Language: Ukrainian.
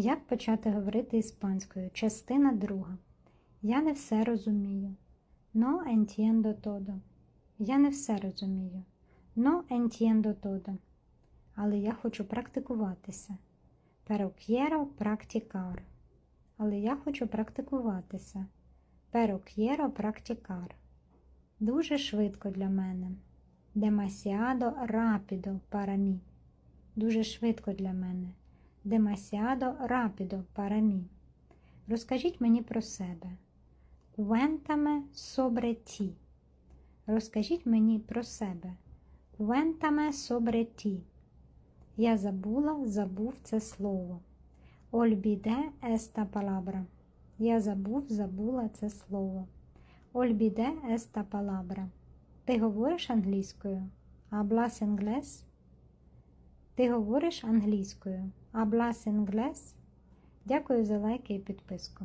Як почати говорити іспанською? Частина друга. Я не все розумію. No entiendo todo. Я не все розумію. No entiendo todo. Але я хочу практикуватися. Pero quiero practicar. Але я хочу практикуватися. Pero quiero practicar. Дуже швидко для мене. Demasiado rápido para mí. Дуже швидко для мене. Demasiado rápido para. Розкажіть мені про себе. Cuéntame sobre ti. Розкажіть мені про себе. Cuéntame sobre ti. Я забула, забув це слово. Olvidé esta palabra. Я забув, забула це слово. Olvidé esta palabra. Ти говориш англійською? Hablas inglés? Ти говориш англійською? Hablas inglés? Дякую за лайки і підписку.